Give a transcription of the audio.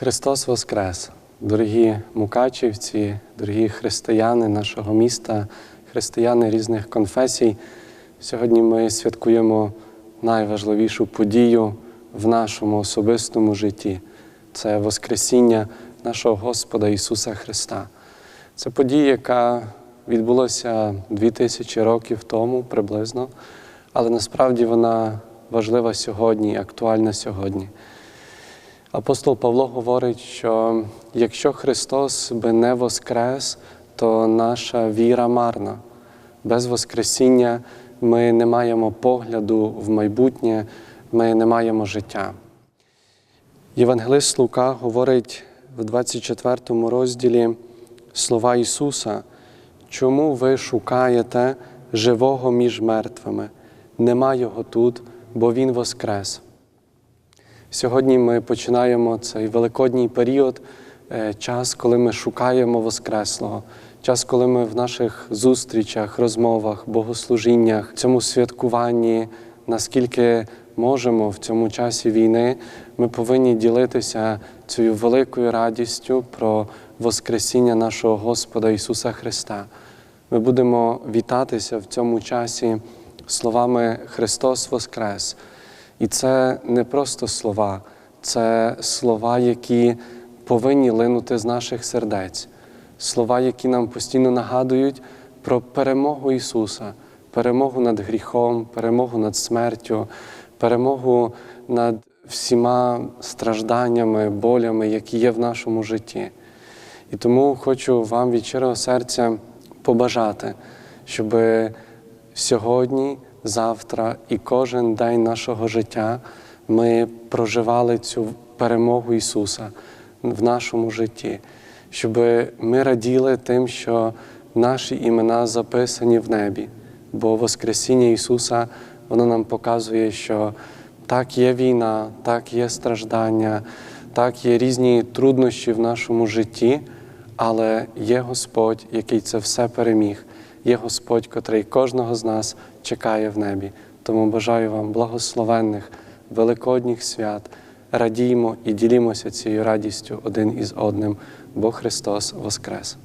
Христос Воскрес! Дорогі мукачівці, дорогі християни нашого міста, християни різних конфесій. Сьогодні ми святкуємо найважливішу подію в нашому особистому житті це Воскресіння нашого Господа Ісуса Христа. Це подія, яка відбулася 2000 років тому приблизно, але насправді вона важлива сьогодні, актуальна сьогодні. Апостол Павло говорить, що якщо Христос би не воскрес, то наша віра марна. Без Воскресіння ми не маємо погляду в майбутнє, ми не маємо життя. Євангелист Лука говорить в 24 розділі слова Ісуса, чому ви шукаєте живого між мертвими? Нема Його тут, бо Він воскрес. Сьогодні ми починаємо цей великодній період, е, час, коли ми шукаємо Воскреслого, час, коли ми в наших зустрічах, розмовах, богослужіннях, цьому святкуванні, наскільки можемо в цьому часі війни, ми повинні ділитися цією великою радістю про Воскресіння нашого Господа Ісуса Христа. Ми будемо вітатися в цьому часі словами Христос Воскрес. І це не просто слова, це слова, які повинні линути з наших сердець, слова, які нам постійно нагадують про перемогу Ісуса, перемогу над гріхом, перемогу над смертю, перемогу над всіма стражданнями, болями, які є в нашому житті. І тому хочу вам від щирого серця побажати, щоб сьогодні, завтра і кожен день нашого життя ми проживали цю перемогу Ісуса в нашому житті, щоб ми раділи тим, що наші імена записані в небі, бо Воскресіння Ісуса воно нам показує, що так є війна, так є страждання, так є різні труднощі в нашому житті, але є Господь, який це все переміг. Є Господь, котрий кожного з нас чекає в небі. Тому бажаю вам благословенних великодніх свят. Радіймо і ділімося цією радістю один із одним, бо Христос Воскрес!